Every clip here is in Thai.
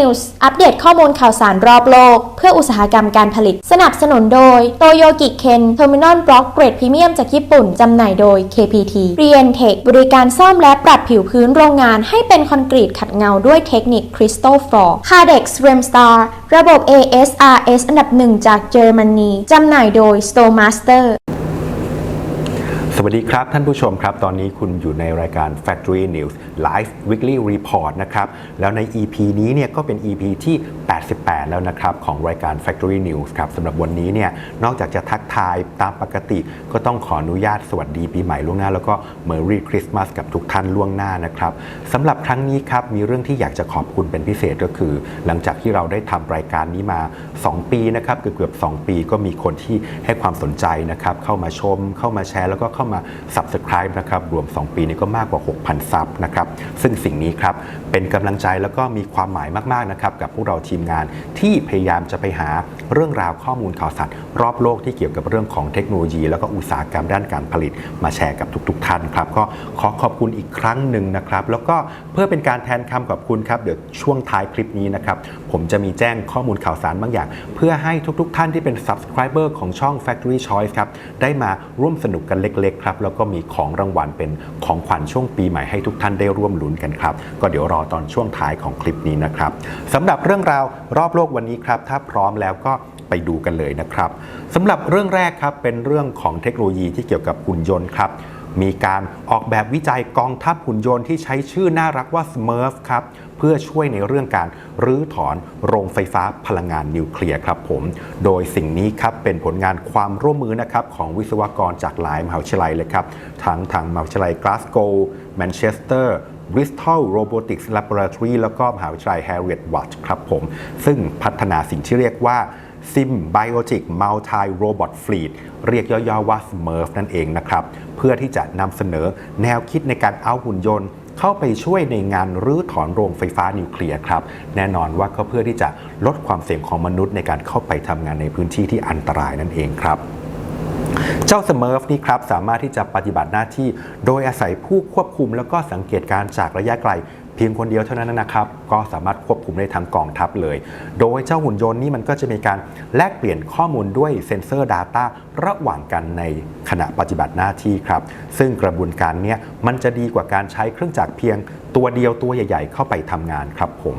News อัปเดตข้อมูลข่าวสารรอบโลก เพื่ออุตสาหกรรมการผลิต สนับสนุนโดยโตโยกิเคนเทอร์มินอลบล็อกเกรดพรีเมียมจากญี่ปุ่น จำหน่ายโดย KPT r e n t e c h บริการซ่อมและปรับผิวพื้นโรงงานให้เป็นคอนกรีตขัดเงาด้วยเทคนิค Crystal Floor Cardex Remstar ระบบ ASRS อันดับหนึ่งจากเยอรมนีจำหน่ายโดย Stomaster สวัสดีครับ ท่านผู้ชมครับ ตอนนี้คุณอยู่ในรายการ Factory News Live Weekly Report นะครับ แล้วใน EP นี้เนี่ยก็เป็น EP ที่ 88 แล้วนะครับ ของรายการ Factory News ครับสำหรับวันนี้เนี่ยนอกจากจะทักทายตามปกติ ก็ต้องขออนุญาตสวัสดีปีใหม่ล่วงหน้า แล้วก็ Merry Christmas กับทุกท่านล่วงหน้านะครับสำหรับครั้งนี้ครับมีเรื่องที่อยากจะขอบคุณเป็นพิเศษก็คือ หลังจากที่เราได้ทำรายการนี้มา 2 ปีนะครับเกือบเกือบๆ2ปีก็มีคนที่ให้ความสนใจนะครับเข้ามาชมเข้ามาแชร์แล้วก็เข้ามา Subscribe นะครับรวม 2 ปีนี้ก็มากกว่า 6,000 ซับนะครับซึ่งสิ่งนี้ครับเป็นกำลังใจแล้วก็มีความหมายมากๆนะครับกับพวกเราทีมงานที่พยายามจะไปหาเรื่องราวข้อมูลข่าวสารรอบโลกที่เกี่ยวกับเรื่องของเทคโนโลยี แล้วก็อุตสาหกรรมด้านการผลิตมาแชร์กับทุก ๆ ท่านครับก็ขอขอบคุณอีกครั้งหนึ่งนะครับแล้วก็เพื่อเป็นการแทนคำขอบคุณครับเดี๋ยวช่วงท้ายคลิปนี้นะครับผมจะมีแจ้งข้อมูลข่าวสารบางอย่าง เพื่อให้ทุก ๆ ท่านที่เป็น Subscriber ของช่อง Factory Choice ครับได้มาร่วมสนุกกันเล็กครับแล้วก็มีของรางวัลเป็นของขวัญช่วงปีใหม่ให้ทุกท่านได้ร่วมลุ้นกันครับ ก็เดี๋ยวรอตอนช่วงท้ายของคลิปนี้นะครับสำหรับเรื่องราวรอบโลกวันนี้ครับ ถ้าพร้อมแล้วก็ไปดูกันเลยนะครับสำหรับเรื่องแรกครับเป็นเรื่องของเทคโนโลยีที่เกี่ยวกับหุ่นยนต์ครับ มีการออกแบบวิจัยกองทัพหุ่นยนต์ที่ใช้ชื่อน่ารักว่า Smurf ครับเพื่อช่วยในเรื่องการรื้อถอนโรงไฟฟ้าพลังงานนิวเคลียร์ครับผม โดยสิ่งนี้ครับเป็นผลงานความร่วมมือนะครับของวิศวกรจากหลายมหาวิทยาลัยเลยครับทั้งทางมหาวิทยาลัยกลาสโกว์แมนเชสเตอร์ Bristol Robotics Laboratory แล้วก็มหาวิทยาลัย Harriet Watt ครับผม ซึ่งพัฒนาสิ่งที่เรียกว่า Symbiotic Multi Robot Fleet เรียกย่อๆว่า Smurf นั่นเองนะครับ เพื่อที่จะนำเสนอแนวคิดในการเอาหุ่นยนต์เข้าไปช่วยในงานรื้อถอนโรงไฟฟ้านิวเคลียร์ครับ แน่นอนว่าก็เพื่อที่จะลดความเสี่ยงของมนุษย์ในการเข้าไปทำงานในพื้นที่ที่อันตรายนั่นเองครับเจ้าสมิร์ฟนี่ครับสามารถที่จะปฏิบัติหน้าที่ โดยอาศัยผู้ควบคุมแล้วก็สังเกตการจากระยะไกล เพียงคนเดียวเท่านั้นนะครับ ก็สามารถควบคุมได้ทั้งกองทัพเลย โดยเจ้าหุ่นยนต์นี่มันก็จะมีการแลกเปลี่ยนข้อมูลด้วยเซ็นเซอร์ Data ระหว่างกันในขณะปฏิบัติหน้าที่ครับ ซึ่งกระบวนการนี้มันจะดีกว่าการใช้เครื่องจักรเพียงตัวเดียวตัวใหญ่ ๆ เข้าไปทำงานครับผม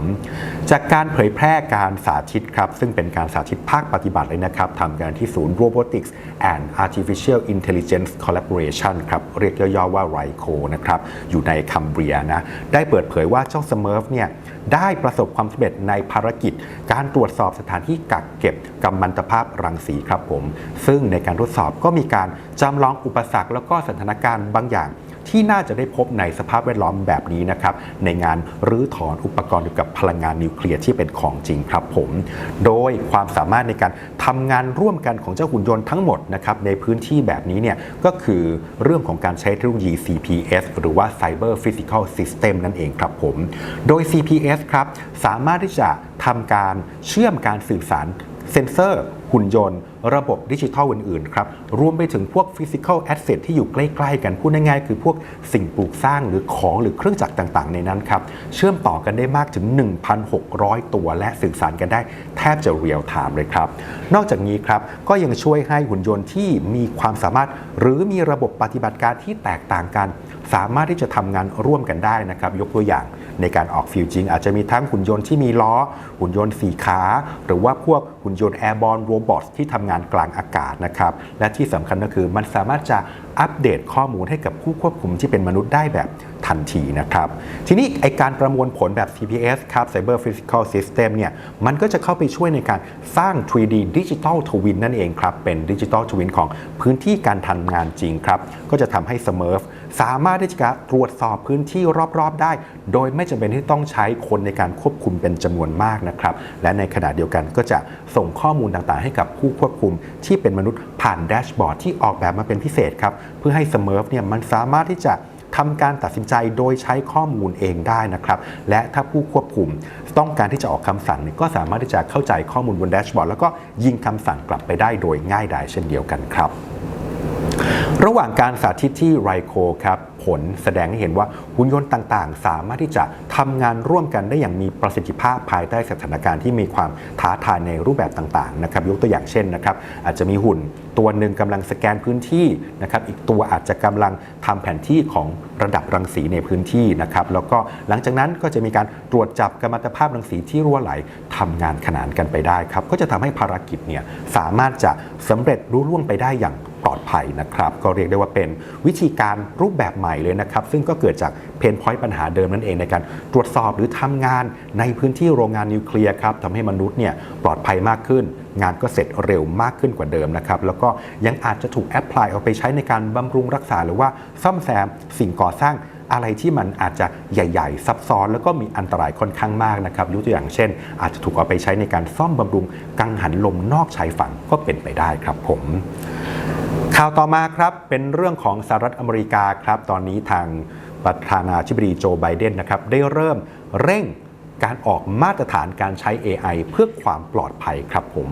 จากการเผยแพร่การสาธิตครับ ซึ่งเป็นการสาธิตภาคปฏิบัติเลยนะครับทำกันที่ศูนย์ Robotics and Artificial Intelligence Collaboration ครับเรียกย่อๆว่า RICO นะครับอยู่ในคัมเบียนะได้เปิดเผยว่าเจ้า Smurf เนี่ย ได้ประสบความสำเร็จในภารกิจ การตรวจสอบสถานที่กักเก็บกัมมันตภาพรังสีครับผม ซึ่งในการทดสอบก็มีการจำลองอุปสรรคแล้วก็สถานการณ์บางอย่าง ที่น่าจะได้พบในสภาพแวดล้อมแบบนี้นะครับในงานรื้อถอนอุปกรณ์เกี่ยวกับพลังงานนิวเคลียร์ที่เป็นของจริงครับผม โดยความสามารถในการทำงานร่วมกันของเจ้าหุ่นยนต์ทั้งหมดนะครับในพื้นที่แบบนี้เนี่ยก็คือเรื่องของการใช้เทคโนโลยี CPS หรือว่า Cyber Physical System นั่นเองครับผม โดย CPS ครับสามารถที่จะทำการเชื่อมการสื่อสารเซนเซอร์ หุ่นยนต์ ระบบดิจิทัลอื่นๆครับรวมไปถึงพวกฟิสิก a l แอสเซทที่อยู่ใกล้ ๆ กันพูดง่ายๆ คือพวกสิ่งปลูกสร้างหรือของหรือเครื่องจักรต่างๆ ในนั้นครับเชื่อมต่อกันได้มากถึง 1,600 ตัว และสื่อสารกันได้แทบจะเรียลไทม์เลยครับ นอกจากนี้ครับก็ยังช่วยให้หุ่นยนต์ที่มีความสามารถ หรือมีระบบปฏิบัติการที่แตกต่างกัน สามารถที่จะทำงานร่วมกันได้นะครับยกตัวอย่างในการออกฟิวจริงอาจจะมีทั้งหุ่นยนต์ที่มีล้อ หุ่นยนต์สี่ขา หรือว่าพวกหุ่นยนต์แอร์บอลโรบอทที่ทำงานกลางอากาศนะครับและที่สำคัญก็คือมันสามารถจะอัปเดตข้อมูลให้กับผู้ควบคุมที่เป็นมนุษย์ได้แบบทันทีนะครับ ทีนี้ไอการประมวลผลแบบ CPS ครับ Cyber Physical System เนี่ยมันก็จะเข้าไปช่วยในการสร้าง 3D Digital Twin นั่นเองครับ เป็น Digital Twin ของพื้นที่การทำงานจริงครับ ก็จะทำให้ Smurf สามารถที่จะตรวจสอบพื้นที่รอบๆได้ โดยไม่จำเป็นที่ต้องใช้คนในการควบคุมเป็นจำนวนมากนะครับ และในขณะเดียวกันก็จะส่งข้อมูลต่างๆ ให้กับผู้ควบคุมที่เป็นมนุษย์ผ่านแดชบอร์ดที่ออกแบบมาเป็นพิเศษครับเพื่อให้ Smurf เนี่ยมันสามารถที่จะทำการตัดสินใจโดยใช้ข้อมูลเองได้นะครับ และถ้าผู้ควบคุมต้องการที่จะออกคำสั่งเนี่ยก็สามารถที่จะเข้าใจข้อมูลบนแดชบอร์ดแล้วก็ยิงคำสั่งกลับไปได้โดยง่ายดายเช่นเดียวกันครับ ระหว่างการสาธิตที่ไรโคครับผลแสดงให้เห็นว่าหุ่นยนต์ต่างๆ สามารถที่จะทำงานร่วมกันได้อย่างมีประสิทธิภาพภายใต้สถานการณ์ที่มีความท้าทายในรูปแบบต่างๆนะครับยกตัวอย่างเช่นนะครับอาจจะมีหุ่นตัวหนึ่งกำลังสแกนพื้นที่นะครับอีกตัวอาจจะกำลังทำแผนที่ของระดับรังสีในพื้นที่นะครับแล้วก็หลังจากนั้นก็จะมีการตรวจจับกัมมันตภาพรังสีที่รั่วไหลทำงานขนานกันไปได้ครับก็จะทำให้ภารกิจเนี่ยสามารถจะสำเร็จรุ่ล่วงไปได้อย่าง ปลอดภัยนะครับ ก็เรียกได้ว่าเป็นวิธีการรูปแบบใหม่เลยนะครับ ซึ่งก็เกิดจากเพนพอยต์ปัญหาเดิมนั่นเองในการตรวจสอบหรือทำงานในพื้นที่โรงงานนิวเคลียร์ครับทำให้มนุษย์เนี่ยปลอดภัยมากขึ้น งานก็เสร็จเร็วมากขึ้นกว่าเดิมนะครับ แล้วก็ยังอาจจะถูกแอพพลายเอาไปใช้ในการบำรุงรักษาหรือว่าซ่อมแซมสิ่งก่อสร้างอะไรที่มันอาจจะใหญ่ ๆ ซับซ้อนแล้วก็มีอันตรายค่อนข้างมากนะครับยกตัวอย่างเช่น อาจจะถูกเอาไปใช้ในการซ่อมบำรุงกังหันลมนอกชายฝั่งก็เป็นไปได้ครับผม ข่าวต่อมาครับเป็นเรื่องของสหรัฐอเมริกาครับ ตอนนี้ทางประธานาธิบดีโจไบเดนนะครับ ได้เริ่มเร่งการออกมาตรฐานการใช้ AI เพื่อความปลอดภัยครับผม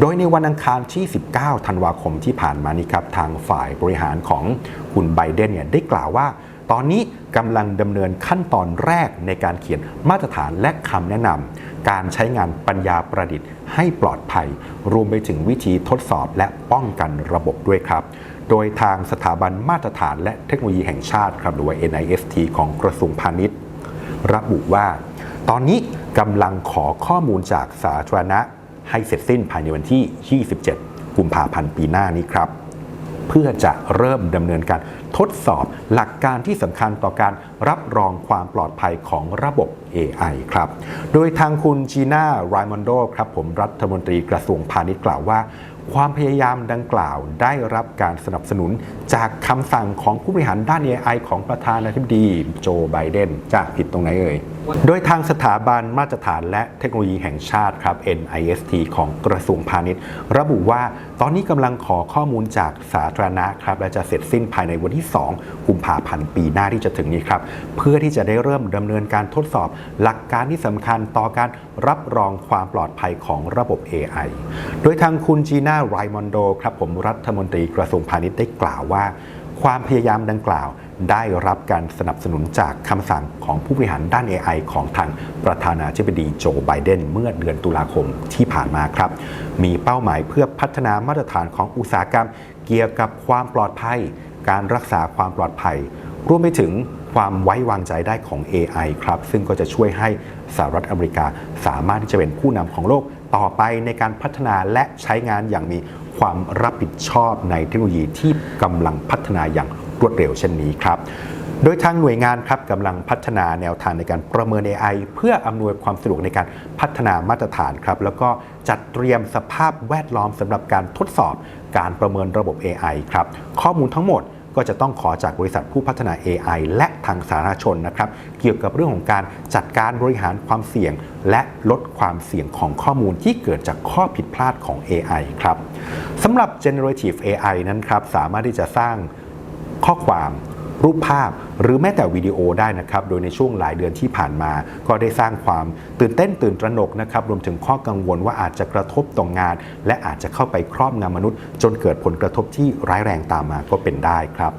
โดยในวันอังคารที่ 19 ธันวาคมที่ผ่านมานี้ครับ ทางฝ่ายบริหารของคุณไบเดนเนี่ยได้กล่าวว่า ตอนนี้กำลังดำเนินขั้นตอนแรกในการเขียนมาตรฐานและคำแนะนำ การใช้งานปัญญาประดิษฐ์ ให้ปลอดภัย รวมไปถึงวิธีทดสอบและป้องกันระบบด้วยครับ โดยทางสถาบันมาตรฐานและเทคโนโลยีแห่งชาติครับหรือว่า NIST ของกระทรวงพาณิชย์ ระบุว่า ตอนนี้กำลังขอข้อมูลจากสาธารณะให้เสร็จสิ้นภายในวันที่ 27 กุมภาพันธ์ปีหน้านี้ครับ เพื่อจะเริ่มดำเนินการทดสอบหลักการที่สำคัญต่อการรับรองความปลอดภัยของระบบ AI ครับ โดยทางคุณจีน่าไรมอนโดครับผมรัฐมนตรีกระทรวงพาณิชย์กล่าวว่า ความพยายามดังกล่าวได้รับการสนับสนุนจากคำสั่งของผู้บริหารด้าน AI ของประธานาธิบดีโจไบเดนจะผิดตรงไหนเอ่ย โดยทางสถาบันมาตรฐานและเทคโนโลยีแห่งชาติครับ NIST ของกระทรวงพาณิชย์ ระบุว่าตอนนี้กำลังขอข้อมูลจากสาธารณะครับและจะเสร็จสิ้นภายในวันที่ 2 กุมภาพันธ์ปีหน้าที่จะถึงนี้ครับ เพื่อที่จะได้เริ่มดำเนินการทดสอบหลักการที่สำคัญต่อการรับรองความปลอดภัยของระบบ AI โดยทางคุณจีน่าไรมอนโดครับผมรัฐมนตรีกระทรวงพาณิชย์ได้กล่าวว่า ความพยายามดังกล่าวได้รับการสนับสนุนจากคำสั่งของผู้บริหารด้าน AI ของทางประธานาธิบดีโจไบเดนเมื่อเดือนตุลาคมที่ผ่านมาครับ มีเป้าหมายเพื่อพัฒนามาตรฐานของอุตสาหกรรม เกี่ยวกับความปลอดภัย การรักษาความปลอดภัย รวมไปถึงความไว้วางใจได้ของ AI ครับ ซึ่งก็จะช่วยให้สหรัฐอเมริกาสามารถที่จะเป็นผู้นำของโลก ต่อไปในการพัฒนาและใช้งานอย่างมีความรับผิดชอบในเทคโนโลยีที่กำลังพัฒนาอย่างรวดเร็วเช่นนี้ครับโดยทางหน่วยงานครับกำลังพัฒนาแนวทางในการประเมิน AI เพื่ออำนวยความสะดวกในการพัฒนามาตรฐานครับ แล้วก็จัดเตรียมสภาพแวดล้อมสำหรับการทดสอบการประเมินระบบ AI ครับ ข้อมูลทั้งหมด ก็จะต้องขอจากบริษัทผู้พัฒนา AI และทางสาธารณชนนะครับเกี่ยวกับเรื่องของการจัดการบริหารความเสี่ยง และลดความเสี่ยงของข้อมูลที่เกิดจากข้อผิดพลาดของ AI ครับสำหรับ generative AI นั้นครับสามารถที่จะสร้างข้อความรูปภาพ หรือแม้แต่วิดีโอได้นะครับ โดยในช่วงหลายเดือนที่ผ่านมา ก็ได้สร้างความตื่นเต้นตื่นตระหนกนะครับ รวมถึงข้อกังวลว่าอาจจะกระทบต่องงาน และอาจจะเข้าไปครอบงำมนุษย์ จนเกิดผลกระทบที่ร้ายแรงตามมาก็เป็นได้ครับ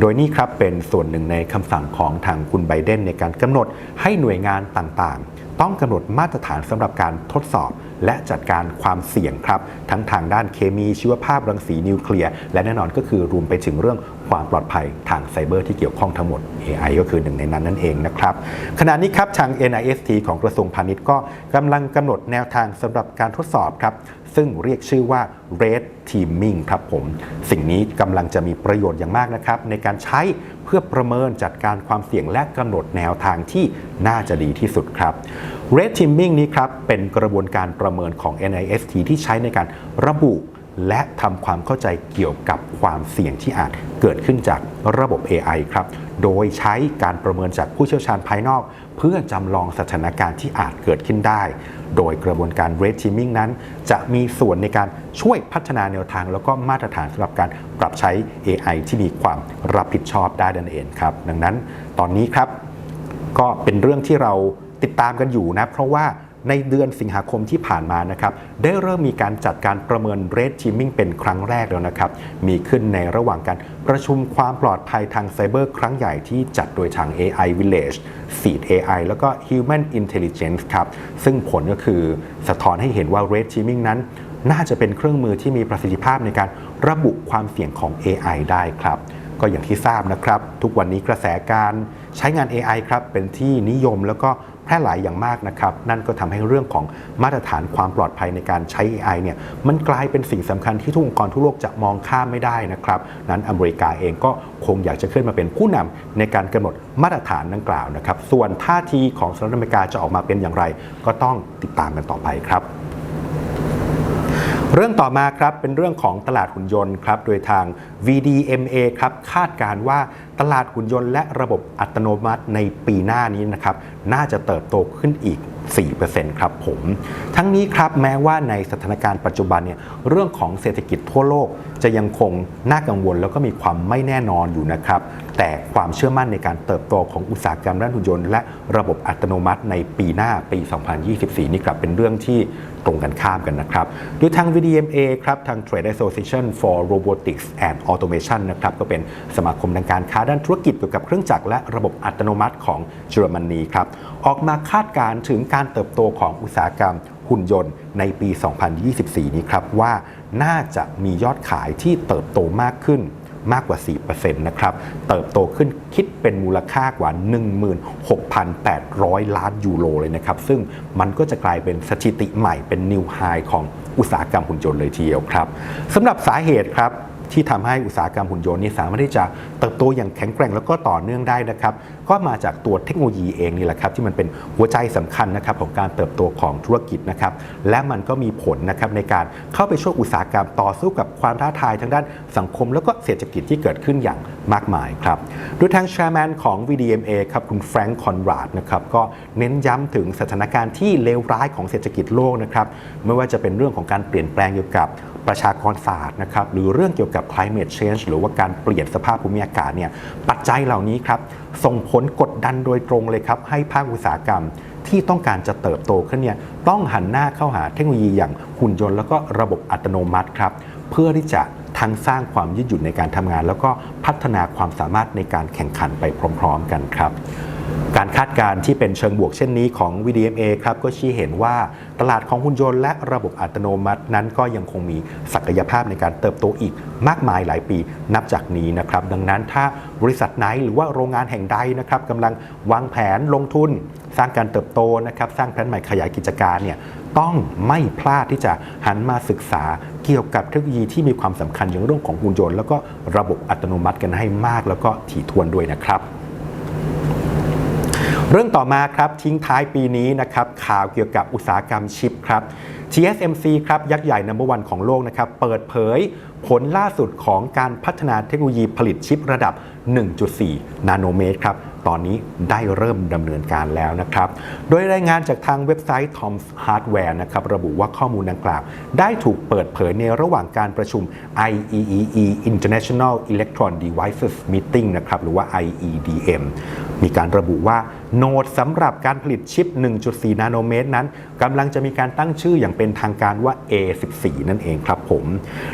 โดยนี่ครับเป็นส่วนหนึ่งในคำสั่งของทางคุณไบเดนในการกำหนดให้หน่วยงานต่างๆ ต้องกำหนดมาตรฐานสำหรับการทดสอบ และจัดการความเสี่ยงครับ ทั้งทางด้านเคมีชีวภาพรังสีนิวเคลียร์และแน่นอนก็คือรวมไปถึงเรื่องความปลอดภัยทางไซเบอร์ที่เกี่ยวข้องทั้งหมด AI ก็คือหนึ่งในนั้นนั่นเองนะครับ ขณะนี้ครับทาง NIST ของกระทรวงพาณิชย์ก็กำลังกำหนดแนวทางสำหรับการทดสอบครับ ซึ่งเรียกชื่อว่า Red Teaming ครับผม สิ่งนี้กำลังจะมีประโยชน์อย่างมากนะครับ ในการใช้เพื่อประเมินจัดการความเสี่ยงและกำหนดแนวทางที่น่าจะดีที่สุดครับ Red Teaming นี้ครับ เป็นกระบวนการประเมินของ NIST ที่ใช้ในการระบุ และทำความเข้าใจเกี่ยวกับความเสี่ยงที่อาจเกิดขึ้นจากระบบ AI ครับ โดยใช้การประเมินจากผู้เชี่ยวชาญภายนอก เพื่อจำลองสถานการณ์ที่อาจเกิดขึ้นได้ โดยกระบวนการ Red Teaming นั้น จะมีส่วนในการช่วยพัฒนาแนวทาง แล้วก็มาตรฐานสำหรับการปรับใช้ AI ที่มีความรับผิดชอบได้ดันเองครับ ดังนั้นตอนนี้ครับ ก็เป็นเรื่องที่เราติดตามกันอยู่นะ เพราะว่า ในเดือนสิงหาคมที่ผ่านมานะครับได้เริ่มมีการจัดการประเมินเรดทีมมิ่งเป็นครั้งแรกแล้วนะครับ มีขึ้นในระหว่างการประชุมความปลอดภัยทางไซเบอร์ครั้งใหญ่ที่จัดโดยทาง AI Village Seed AI แล้วก็ Human Intelligence ครับซึ่งผลก็คือสะท้อนให้เห็นว่า Red Teaming นั้น น่าจะเป็นเครื่องมือที่มีประสิทธิภาพในการระบุความเสี่ยงของ AI ได้ครับก็อย่างที่ทราบนะครับ ทุกวันนี้กระแสการใช้งาน AI ครับเป็นที่นิยมแล้วก็ แพร่หลายอย่างมากนะครับ นั่นก็ทำให้เรื่องของมาตรฐานความปลอดภัยในการใช้ AI เนี่ยมันกลายเป็นสิ่งสำคัญที่ทุกองค์กรทั่วโลกจะมองข้ามไม่ได้นะครับ นั้นอเมริกาเองก็คงอยากจะขึ้นมาเป็นผู้นำในการกำหนดมาตรฐานดังกล่าวนะครับ ส่วนท่าทีของสหรัฐอเมริกาจะออกมาเป็นอย่างไร ก็ต้องติดตามกันต่อไปครับ เรื่องต่อมาครับเป็นเรื่องของตลาดหุ่นยนต์ครับโดยทาง VDMA ครับคาดการว่าตลาดหุ่นยนต์และระบบอัตโนมัติในปีหน้านี้นะครับน่าจะเติบโตขึ้นอีก 4%ครับผม ทั้งนี้ครับแม้ว่าในสถานการณ์ปัจจุบันเนี่ยเรื่องของเศรษฐกิจทั่วโลกจะยังคงน่ากังวลแล้วก็มีความไม่แน่นอนอยู่นะครับ แต่ความเชื่อมั่นในการเติบโตของอุตสาหกรรมด้านหุ่นยนต์ และระบบอัตโนมัติในปีหน้าปี 2024 นี่กลับเป็นเรื่องที่ตรงกันข้ามกันนะครับโดยทาง VDMA ครับทาง Trade Association for Robotics and Automation นะครับก็เป็นสมาคมทางการค้าด้านธุรกิจเกี่ยวกับเครื่องจักรและระบบอัตโนมัติของเยอรมนีครับออกมาคาดการณ์ถึงการเติบโตของอุตสาหกรรมหุ่นยนต์ในปี 2024 นี้ครับว่าน่าจะมียอดขายที่เติบโตมากขึ้น มากกว่า 4%นะครับ เติบโตขึ้นคิดเป็นมูลค่ากว่า 16,800 ล้านยูโรเลยนะครับ ซึ่งมันก็จะกลายเป็นสถิติใหม่เป็นนิวไฮของอุตสาหกรรมหุ่นยนต์เลยทีเดียวครับสำหรับสาเหตุครับ ที่ทำให้อุตสาหกรรมหุ่นยนต์นี้สามารถที่จะเติบโตอย่างแข็งแกร่งแล้วก็ต่อเนื่องได้นะครับ ก็มาจากตัวเทคโนโลยีเองนี่แหละครับที่มันเป็นหัวใจสำคัญนะครับของการเติบโตของธุรกิจนะครับ และมันก็มีผลนะครับในการเข้าไปช่วยอุตสาหกรรมต่อสู้กับความท้าทายทางด้านสังคม แล้วก็เศรษฐกิจที่เกิดขึ้นอย่างมากมายครับโดยทางแชร์แมนของ VDMA ครับคุณแฟรงค์คอนราดนะครับก็เน้นย้ำถึงสถานการณ์ที่เลวร้ายของเศรษฐกิจโลกนะครับไม่ว่าจะเป็นเรื่องของการเปลี่ยนแปลงเกี่ยวกับ ประชากรศาสตร์นะครับหรือเรื่องเกี่ยวกับ climate change หรือว่าการเปลี่ยนสภาพภูมิอากาศเนี่ยปัจจัยเหล่านี้ครับส่งผลกดดันโดยตรงเลยครับให้ภาคอุตสาหกรรมที่ต้องการจะเติบโตขึ้นเนี่ยต้องหันหน้าเข้าหาเทคโนโลยีอย่างหุ่นยนต์แล้วก็ระบบอัตโนมัติครับเพื่อที่จะทั้งสร้างความยืดหยุ่นในการทำงาน แล้วก็พัฒนาความสามารถในการแข่งขันไปพร้อม ๆ กันครับ การคาดการณ์ที่เป็นเชิงบวกเช่นนี้ของ VDMA ครับก็ชี้เห็นว่าตลาดของหุ่นยนต์และระบบอัตโนมัตินั้นก็ยังคงมีศักยภาพในการเติบโตอีกมากมายหลายปีนับจากนี้นะครับ ดังนั้นถ้าบริษัทไหนหรือว่าโรงงานแห่งใดนะครับกำลังวางแผนลงทุน สร้างการเติบโตนะครับสร้างแผนใหม่ขยายกิจการเนี่ยต้องไม่พลาดที่จะหันมาศึกษาเกี่ยวกับเทคโนโลยีที่มีความสำคัญอย่างเรื่องของหุ่นยนต์แล้วก็ระบบอัตโนมัติกันให้มากแล้วก็ถี่ถ้วนด้วยนะครับ เรื่องต่อมาครับทิ้งท้ายปีนี้นะครับข่าวเกี่ยวกับอุตสาหกรรมชิปครับ TSMC ครับยักษ์ใหญ่นัมเบอร์วันของโลกนะครับเปิดเผยผลล่าสุดของการพัฒนาเทคโนโลยีผลิตชิประดับ 1.4 นาโนเมตรครับตอนนี้ได้เริ่มดำเนินการแล้วนะครับ โดยรายงานจากทางเว็บไซต์ Tom's Hardware นะครับระบุว่าข้อมูลดังกล่าว ได้ถูกเปิดเผยในระหว่างการประชุม IEEE International Electron Devices Meeting นะครับหรือว่า IEDM มีการระบุว่าโนดสำหรับการผลิตชิป 1.4 นาโนเมตรนั้นกำลังจะมีการตั้งชื่ออย่างเป็นทางการว่า A14 นั่นเองครับผม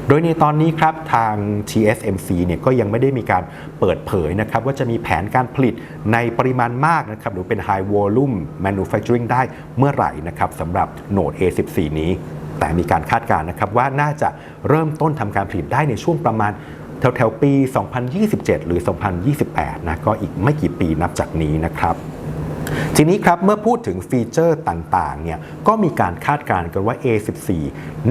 โดยในตอนนี้ครับทาง TSMC เนี่ยก็ยังไม่ได้มีการเปิดเผยนะครับว่าจะมีแผนการผลิตในปริมาณมากนะครับหรือเป็น High Volume Manufacturing ได้เมื่อไหร่นะครับสำหรับโนด A14 นี้ แต่มีการคาดการณ์นะครับว่าน่าจะเริ่มต้นทำการผลิตได้ในช่วงประมาณแถวๆปี 2027 หรือ 2028 นะ ก็อีกไม่กี่ปีนับจากนี้นะครับ ทีนี้ครับเมื่อพูดถึงฟีเจอร์ต่างๆเนี่ยก็มีการคาดการณ์กันว่า A14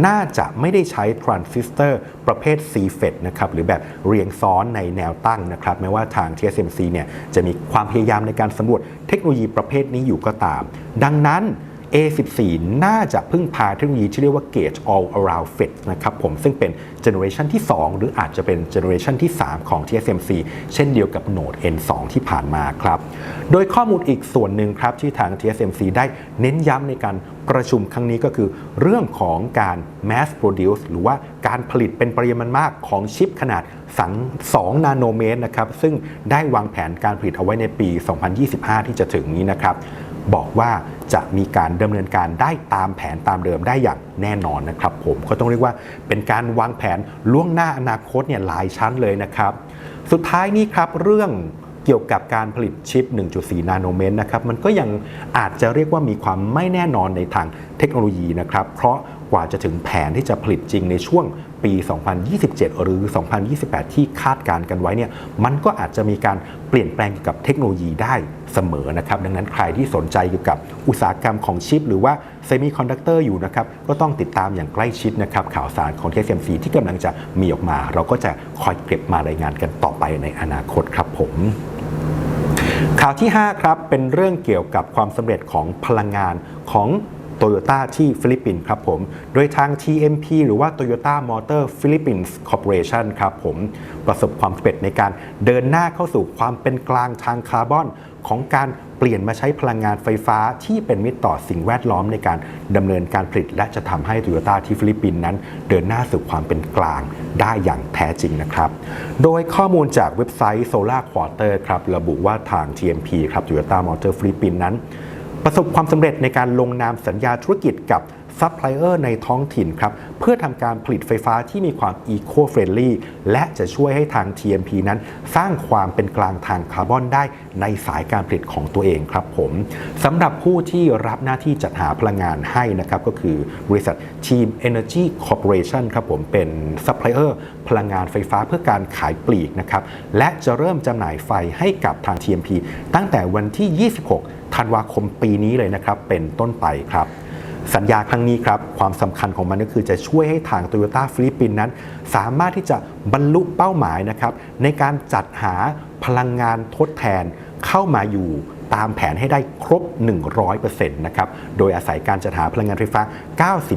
น่าจะไม่ได้ใช้ทรานซิสเตอร์ประเภท CFET นะครับหรือแบบเรียงซ้อนในแนวตั้งนะครับแม้ว่าทาง TSMC เนี่ยจะมีความพยายามในการสำรวจเทคโนโลยีประเภทนี้อยู่ก็ตาม ดังนั้น A14 น่าจะพึ่งพาเทคโนโลยีที่เรียกว่า Gate All Around FET นะครับผมซึ่งเป็นเจเนอเรชันที่ 2 หรืออาจจะเป็นเจเนอเรชันที่ 3 ของ TSMC เช่นเดียวกับ Node N2 ที่ผ่านมาครับ โดยข้อมูลอีกส่วนหนึ่งครับที่ทาง TSMC ได้เน้นย้ำในการประชุมครั้งนี้ก็คือเรื่องของการ mass produce หรือว่าการผลิตเป็นปริมาณมากของชิปขนาดสัง2นาโนเมตรนะครับ ซึ่งได้วางแผนการผลิตเอาไว้ในปี 2025 ที่จะถึงนี้นะครับ บอกว่า จะมีการดำเนินการได้ตามแผนตามเดิมได้อย่างแน่นอนนะครับผมก็ต้องเรียกว่าเป็นการวางแผนล่วงหน้าอนาคตเนี่ยหลายชั้นเลยนะครับ สุดท้ายนี่ครับเรื่องเกี่ยวกับการผลิตชิป 1.4 นาโนเมตรนะครับ มันก็ยังอาจจะเรียกว่ามีความไม่แน่นอนในทางเทคโนโลยีนะครับ เพราะ กว่าจะถึงแผนที่จะผลิตจริงในช่วงปี 2027 หรือ 2028 ที่คาดการณ์กันไว้เนี่ยมันก็อาจจะมีการเปลี่ยนแปลงเกี่ยวกับเทคโนโลยีได้เสมอนะครับ ดังนั้นใครที่สนใจเกี่ยวกับอุตสาหกรรมของชิป หรือว่าเซมิคอนดักเตอร์อยู่นะครับ ก็ต้องติดตามอย่างใกล้ชิดนะครับ ข่าวสารของ TSMC ที่กำลังจะมีออกมา เราก็จะคอยเก็บมารายงานกันต่อไปในอนาคตครับผมข่าวที่ 5 ครับ เป็นเรื่องเกี่ยวกับความสำเร็จของพลังงานของ โตโยต้าที่ฟิลิปปินส์ครับผม โดยทาง TMP หรือว่า Toyota Motor Philippines Corporation ครับผม ประสบความสำเร็จในการเดินหน้าเข้าสู่ความเป็นกลางทางคาร์บอน ของการเปลี่ยนมาใช้พลังงานไฟฟ้าที่เป็นมิตรต่อสิ่งแวดล้อมในการดำเนินการผลิต และจะทำให้ Toyota ที่ฟิลิปปินส์นั้น เดินหน้าสู่ความเป็นกลางได้อย่างแท้จริงนะครับ โดยข้อมูลจากเว็บไซต์ Solar Quarter ครับระบุว่าทาง TMP ครับ Toyota Motor Philippines นั้น ประสบความสำเร็จในการลงนามสัญญาธุรกิจกับซัพพลายเออร์ในท้องถิ่นครับ เพื่อทำการผลิตไฟฟ้าที่มีความ Eco Friendly และจะช่วยให้ทาง TMP นั้น สร้างความเป็นกลางทางคาร์บอนได้ในสายการผลิตของตัวเองครับผมสำหรับผู้ที่รับหน้าที่จัดหาพลังงานให้นะครับ ก็คือบริษัท Team Energy Corporation ครับผมเป็นซัพพลายเออร์พลังงานไฟฟ้าเพื่อการขายปลีกนะครับและจะเริ่มจำหน่ายไฟให้กับทาง TMP ตั้งแต่วันที่ 26 ธันวาคมปีนี้เลยนะครับ เป็นต้นไปครับ สัญญาครั้งนี้ครับ ความสำคัญของมันก็คือจะช่วยให้ทาง Toyota ฟิลิปปินส์นั้น สามารถที่จะบรรลุเป้าหมายนะครับในการจัดหาพลังงานทดแทนเข้ามาอยู่ตามแผนให้ได้ครบ 100%นะครับ โดยอาศัยการจัดหาพลังงานไฟฟ้า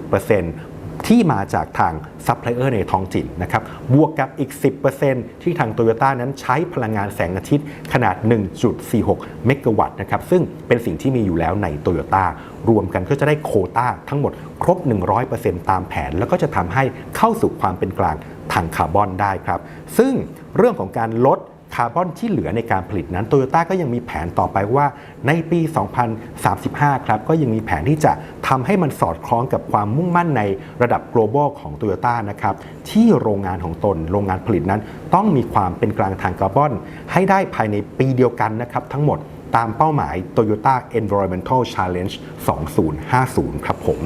90% ที่มาจากทางซัพพลายเออร์ในท้องถิ่นนะครับ บวกกับอีก 10%ที่ทางโตโยต้านั้นใช้พลังงานแสงอาทิตย์ขนาด 1.46 เมกะวัตต์นะครับ ซึ่งเป็นสิ่งที่มีอยู่แล้วในโตโยต้ารวมกันก็จะได้โคต้าทั้งหมดครบ 100%ตามแผน แล้วก็จะทำให้เข้าสู่ความเป็นกลางทางคาร์บอนได้ครับ ซึ่งเรื่องของการลด คาร์บอนที่เหลือในการผลิตนั้นโตโยต้าก็ยังมีแผนต่อไปว่าในปี 2035 ครับ ก็ยังมีแผนที่จะทำให้มันสอดคล้องกับความมุ่งมั่นในระดับ global ของโตโยต้านะครับที่โรงงานของตน โรงงานผลิตนั้น ต้องมีความเป็นกลางทางคาร์บอนให้ได้ภายในปีเดียวกันนะครับทั้งหมด ตามเป้าหมาย Toyota Environmental Challenge 2050 ครับผม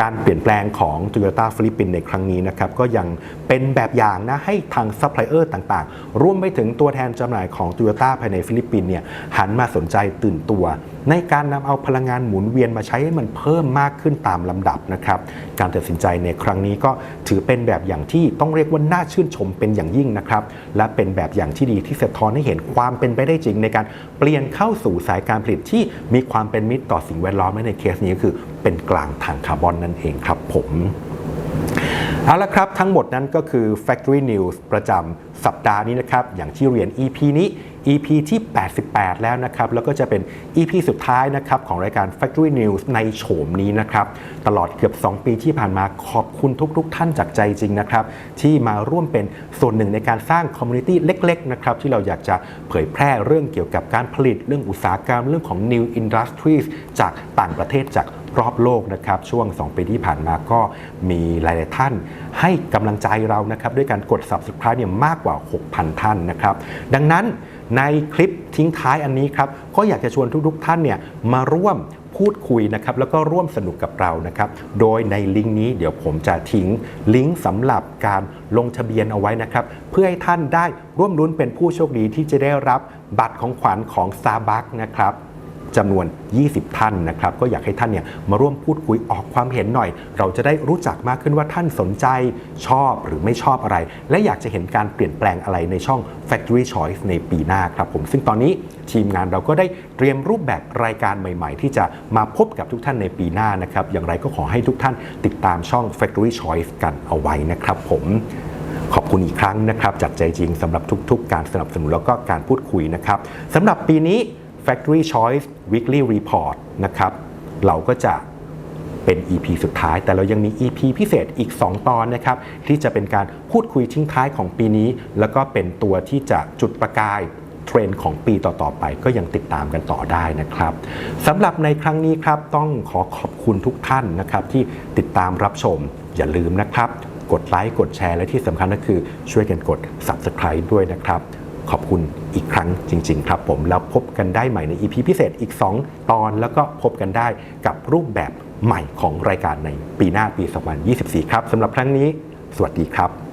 การเปลี่ยนแปลงของ Toyota ฟิลิปปินส์ในครั้งนี้นะครับก็ยังเป็นแบบอย่างนะให้ทางซัพพลายเออร์ต่างๆ ร่วมไปถึงตัวแทนจำหน่ายของ Toyota ภายในฟิลิปปินส์เนี่ยหันมาสนใจตื่นตัว ในการนำเอาพลังงานหมุนเวียนมาใช้ให้มันเพิ่มมากขึ้นตามลำดับนะครับการตัดสินใจในครั้งนี้ก็ถือเป็นแบบอย่างที่ต้องเรียกว่าน่าชื่นชมเป็นอย่างยิ่งนะครับและเป็นแบบอย่างที่ดีที่สะท้อนให้เห็นความเป็นไปได้จริง ในการเปลี่ยนเข้าสู่สายการผลิตที่มีความเป็นมิตรต่อสิ่งแวดล้อมในเคสนี้ก็คือเป็นกลางทางคาร์บอนนั่นเองครับผมเอาละครับ ทั้งหมดนั้นก็คือ Factory News ประจำสัปดาห์นี้นะครับ อย่างที่เรียน EP นี้ EP ที่ 88 แล้วนะครับ แล้วก็จะเป็น EP สุดท้ายนะครับของรายการ Factory News ในโฉมนี้นะครับ ตลอดเกือบ 2 ปีที่ผ่านมาขอบคุณทุกๆทท่านจากใจจริงนะครับ ที่มาร่วมเป็นส่วนหนึ่งในการสร้างคอมมูนิตี้เล็กๆนะครับที่เราอยากจะเผยแพร่เรื่องเกี่ยวกับการผลิตเรื่องอุตสาหกรรมเรื่องของ New Industries จากต่างประเทศจากรอบโลกนะครับช่วง 2 ปีที่ผ่านมาก็มีหลาย ๆ ท่าน ให้กำลังใจเรานะครับด้วยการกด subscribe เนี่ยมากกว่า 6,000 ท่านนะครับ ดังนั้น ในคลิปทิ้งท้ายอันนี้ครับก็อยากจะชวนทุกๆท่านเนี่ยมาร่วมพูดคุยนะครับแล้วก็ร่วมสนุกกับเรานะครับโดยในลิงก์นี้เดี๋ยวผมจะทิ้งลิงก์สำหรับการลงทะเบียนเอาไว้นะครับเพื่อให้ท่านได้ร่วมรุ้นเป็นผู้โชคดีที่จะได้รับบัตรของขวัญของ Starbucks นะครับ จำนวน 20 ท่านนะครับ ก็อยากให้ท่านเนี่ยมาร่วมพูดคุยออกความเห็นหน่อย เราจะได้รู้จักมากขึ้นว่าท่านสนใจชอบหรือไม่ชอบอะไร และอยากจะเห็นการเปลี่ยนแปลงอะไรในช่อง Factory Choice ในปีหน้าครับผม ซึ่งตอนนี้ทีมงานเราก็ได้เตรียมรูปแบบรายการใหม่ๆ ที่จะมาพบกับทุกท่านในปีหน้านะครับ อย่างไรก็ขอให้ทุกท่านติดตามช่อง Factory Choice กันเอาไว้นะครับผมขอบคุณอีกครั้งนะครับ จากใจจริงสำหรับทุกๆ การสนับสนุนแล้วก็การพูดคุยนะครับสำหรับปีนี้ Factory Choice Weekly Report นะครับ เราก็จะเป็น EP สุดท้าย แต่เรายังมี EP พิเศษอีก 2 ตอนนะครับ ที่จะเป็นการพูดคุยทิ้งท้ายของปีนี้ แล้วก็เป็นตัวที่จะจุดประกายเทรนด์ของปีต่อ ๆ ไปก็ยังติดตามกันต่อได้นะครับสำหรับในครั้งนี้ครับต้องขอขอบคุณทุกท่านนะครับ ที่ติดตามรับชมอย่าลืมนะครับ กดไลค์กดแชร์และที่สำคัญก็คือช่วยกันกด Subscribe ด้วยนะครับ ขอบคุณอีกครั้งจริง ๆ ครับผม แล้วพบกันได้ใหม่ใน EP พิเศษอีก 2 ตอน แล้วก็พบกันได้กับรูปแบบใหม่ของรายการในปีหน้าปี 2024 ครับสำหรับครั้งนี้ สวัสดีครับ